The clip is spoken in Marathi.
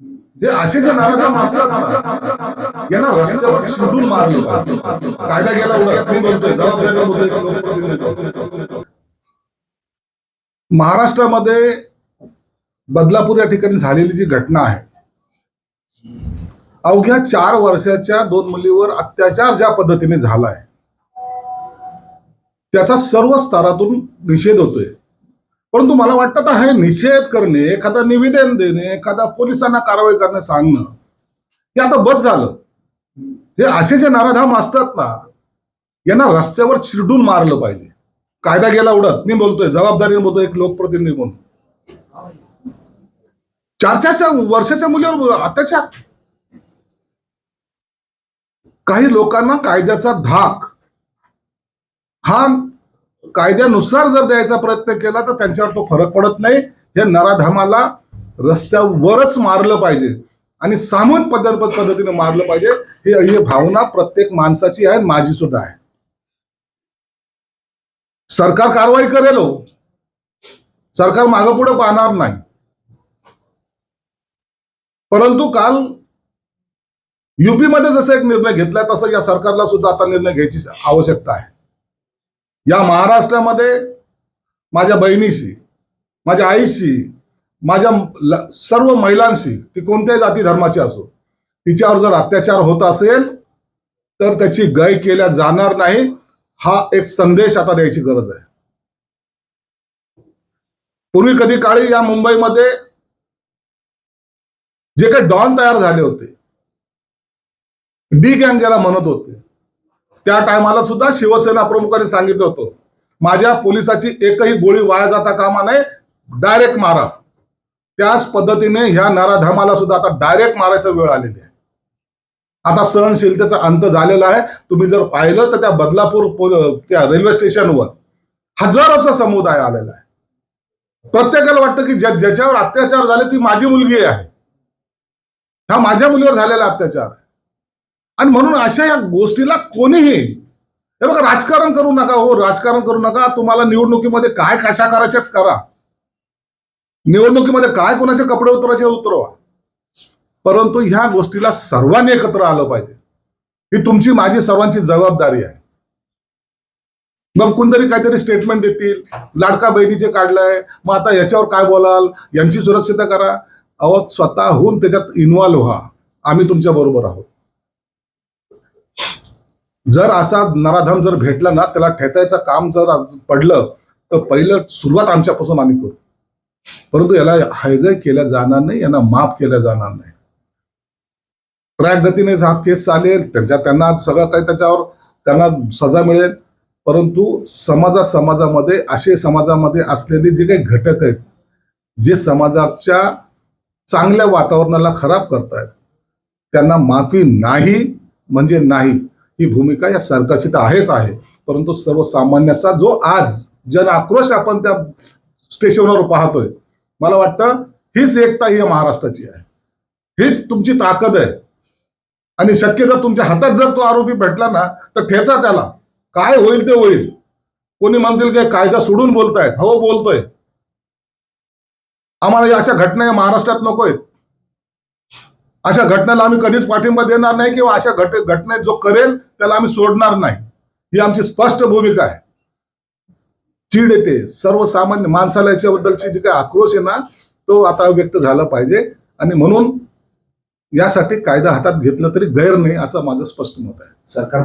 हे असे जे नाराधाम असतात यांना रस्त्यावर शिडून मारले कायदा गेला उडत बोलतोय जबाबदारी महाराष्ट्रामध्ये बदलापूर या ठिकाणी झालेली जी घटना आहे अवघ्या चार वर्षाच्या दोन मुलीवर अत्याचार ज्या पद्धतीने झालाय त्याचा सर्व स्तरातून निषेध होतोय. परंतु मला वाटतं आता हे निषेध करणे एखादा निवेदन देणे एखादा पोलिसांना कारवाई करणे सांगणं हे आता बस झालं. हे असे जे नाराधाम असतात ना यांना रस्त्यावर चिरडून मारलं पाहिजे. कायदा गेला उडत. मी बोलतोय जबाबदारीने बोलतोय एक लोकप्रतिनिधी म्हणून. चार चारच्या वर्षाच्या मुलीवर अत्याचार. काही लोकांना कायद्याचा धाक हा कायद्यानुसार जर द्यायचा प्रयत्न केला तर त्यांच्यावर तो फरक पडत नाही. हे नराधामाला रस्त्यावरच मारलं पाहिजे. आणि सामूहिक पद्धत पद्धतीने मारलं पाहिजे. ही भावना प्रत्येक माणसाची आहे माझी सुद्धा आहे. सरकार कारवाई करेल हो. सरकार मागं पुढे पाहणार नाही. परंतु काल युपी मध्ये एक निर्णय घेतलाय तसं या सरकारला सुद्धा आता निर्णय घ्यायची आवश्यकता आहे. या महाराष्ट्रामध्ये माझ्या बहिणीशी माझ्या आईशी माझ्या सर्व महिलांशी ती कोणत्याही जाती धर्माची असो तिच्यावर जर अत्याचार होत असेल तर त्याची गय केल्या जाणार नाही हा एक संदेश आता द्यायची गरज आहे. पूर्वी कधी काळी या मुंबईमध्ये जे काही डॉन तयार झाले होते डी गँग ज्याला म्हणत होते त्या टायमाला सुद्धा शिवसेना प्रमुखांनी सांगितलं होतं माझ्या पोलिसाची एकही गोळी वाया जाता कामा नये डायरेक्ट मारा. त्याच पद्धतीने ह्या नराधामाला सुद्धा आता डायरेक्ट मारायचा वेळ आलेली आहे. आता सहनशीलतेचा अंत झालेला आहे. तुम्ही जर पाहिलं तर त्या बदलापूर त्या रेल्वे स्टेशनवर हजारोचा समुदाय आलेला आहे. प्रत्येकाला वाटतं की ज्या- ज्याच्यावर अत्याचार झाले ती माझी मुलगी आहे. हा माझ्या मुलीवर झालेला अत्याचार आहे. आणि म्हणून अशा या गोष्टीला कोणीही हे बघा राजकारण करू नका हो राजकारण करू नका. तुम्हाला निवडणुकीमध्ये काय कशा करायच्यात करा. निवडणुकीमध्ये काय कोणाचे कपडे उतरायचे उतरवा. परंतु ह्या गोष्टीला सर्वांनी एकत्र आलं पाहिजे. ही तुमची माझी सर्वांची जबाबदारी आहे. मग कोणतरी काहीतरी स्टेटमेंट देतील. लाडका बहिणीचे काढलंय. मग आता याच्यावर काय बोलाल? यांची सुरक्षितता करा. अहो स्वतःहून त्याच्यात इन्व्हॉल्व्ह व्हा. आम्ही तुमच्या बरोबर आहोत. जर असा नराधम जर भेटला ना त्याला ठेचायचं काम जर पडलं तर पहिलं सुरुवात आमच्यापासून आम्ही करू. परंतु याला हायगय केल्या जाणार नाही यांना माफ केल्या जाणार नाही. ट्रॅक गतीने हा केस चालेल त्यांच्या त्यांना सगळं काही त्याच्यावर त्यांना सजा मिळेल. परंतु समाजा समाजामध्ये असे समाजामध्ये असलेले जे काही घटक आहेत जे समाजाच्या चांगल्या वातावरणाला खराब करतायत त्यांना माफी नाही म्हणजे नाही. ही भूमिका या सरकारची तर आहेच आहे. परंतु सर्वसामान्याचा जो आज जन आक्रोश आपण त्या स्टेशनवर पाहतोय मला वाटतं हीच एकता ही महाराष्ट्राची आहे. हीच तुमची ताकद आहे. आणि शक्य जर तुमच्या हातात जर तो आरोपी भेटला ना तर ठेचा त्याला. काय होईल ते होईल. कोणी म्हणतील की कायदा सोडून बोलतायत. हो बोलतोय. आम्हाला या अशा घटना या महाराष्ट्रात नकोय अशा घटनेला आम्ही कधीच पाठिंबा देणार नाही किंवा अशा घट घटनेत जो करेल त्याला आम्ही सोडणार नाही. ही आमची स्पष्ट भूमिका आहे. चीड येते. सर्वसामान्य माणसाला याच्याबद्दलची जी काही आक्रोश आहे ना तो आता व्यक्त झाला पाहिजे. आणि म्हणून यासाठी कायदा हातात घेतला तरी गैर नाही असं माझं स्पष्ट मत आहे. सरकार